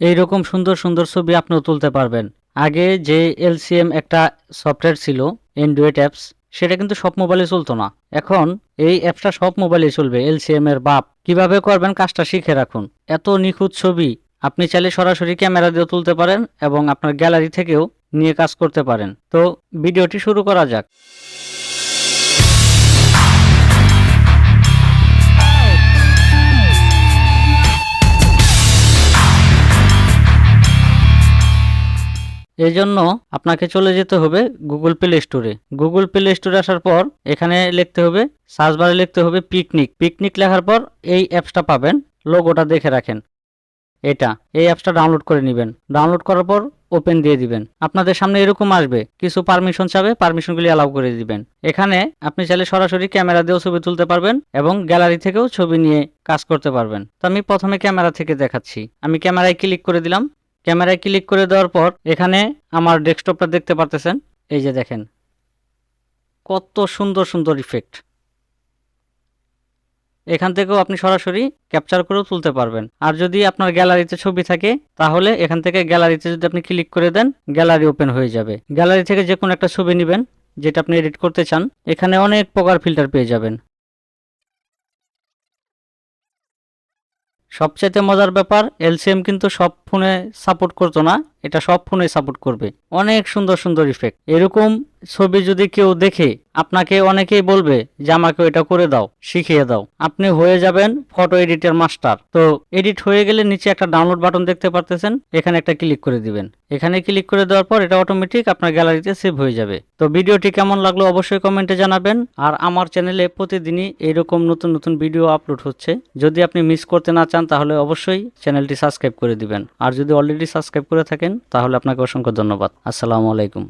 এইরকম সুন্দর সুন্দর ছবি আপনিও তুলতে পারবেন। আগে যে এলসিএম একটা সফটওয়্যার ছিল অ্যান্ড্রয়েড অ্যাপস সেটা কিন্তু সব মোবাইলে চলতো না। এখন এই অ্যাপসটা সব মোবাইলে চলবে, এলসিএম এর বাপ। কীভাবে করবেন কাজটা শিখে রাখুন। এত নিখুঁত ছবি, আপনি চাইলে সরাসরি ক্যামেরা দিয়েও তুলতে পারেন এবং আপনার গ্যালারি থেকেও নিয়ে কাজ করতে পারেন। তো ভিডিওটি শুরু করা যাক। এই জন্য আপনাকে চলে যেতে হবে গুগল প্লে স্টোরে গুগল প্লে স্টোরে আসার পর এখানে লিখতে হবে সার্চ বারে লিখতে হবে পিকনিক পিকনিক লেখার পর এই অ্যাপসটা পাবেন, লোগোটা দেখে রাখেন। এটা, এই অ্যাপসটা ডাউনলোড করে নেবেন। ডাউনলোড করার পর ওপেন দিয়ে দিবেন। আপনাদের সামনে এরকম আসবে, কিছু পারমিশন চাবে, পারমিশনগুলি অ্যালাউ করে দিবেন। এখানে আপনি চাইলে সরাসরি ক্যামেরা দিয়েও ছবি তুলতে পারবেন এবং গ্যালারি থেকেও ছবি নিয়ে কাজ করতে পারবেন। তো আমি প্রথমে ক্যামেরা থেকে দেখাচ্ছি। আমি ক্যামেরায় ক্লিক করে দিলাম ক্যামেরায় ক্লিক করে দেওয়ার পর এখানে আমার ডেস্কটপটা দেখতে পারতেছেন। এই যে দেখেন। কত সুন্দর সুন্দর ইফেক্ট এখান থেকেও আপনি সরাসরি ক্যাপচার করেও তুলতে পারবেন। আর যদি আপনার গ্যালারিতে ছবি থাকে, তাহলে এখান থেকে গ্যালারিতে যদি আপনি ক্লিক করে দেন গ্যালারি ওপেন হয়ে যাবে। গ্যালারি থেকে যে কোনো একটা ছবি নেবেন, যেটা আপনি এডিট করতে চান, এখানে অনেক প্রকার ফিল্টার পেয়ে যাবেন। সবচেয়ে মজার ব্যাপার, এলসিএম কিন্তু সব ফোনে সাপোর্ট করতো না, এটা সব ফোনে সাপোর্ট করবে। অনেক সুন্দর সুন্দর ইফেক্ট এরকম ছবি যদি কেউ দেখে, আপনাকে অনেকেই বলবে যে আমাকে এটা করে দাও, শিখিয়ে দাও। আপনি হয়ে যাবেন ফটো এডিটের মাস্টার। তো এডিট হয়ে গেলে নিচে একটা ডাউনলোড বাটন দেখতে পারতেছেন, এখানে একটা ক্লিক করে দিবেন। এখানে ক্লিক করে দেওয়ার পর এটা অটোমেটিক আপনার গ্যালারিতে সেভ হয়ে যাবে। তো ভিডিওটি কেমন লাগল অবশ্যই কমেন্টে জানাবেন। আর আমার চ্যানেলে প্রতিদিনই এইরকম নতুন নতুন ভিডিও আপলোড হচ্ছে। যদি আপনি মিস করতে না চান, তাহলে অবশ্যই চ্যানেলটি সাবস্ক্রাইব করে দিবেন। আর যদি অলরেডি সাবস্ক্রাইব করে থাকেন, তাহলে আপনাকে অসংখ্য ধন্যবাদ। আসসালামু আলাইকুম।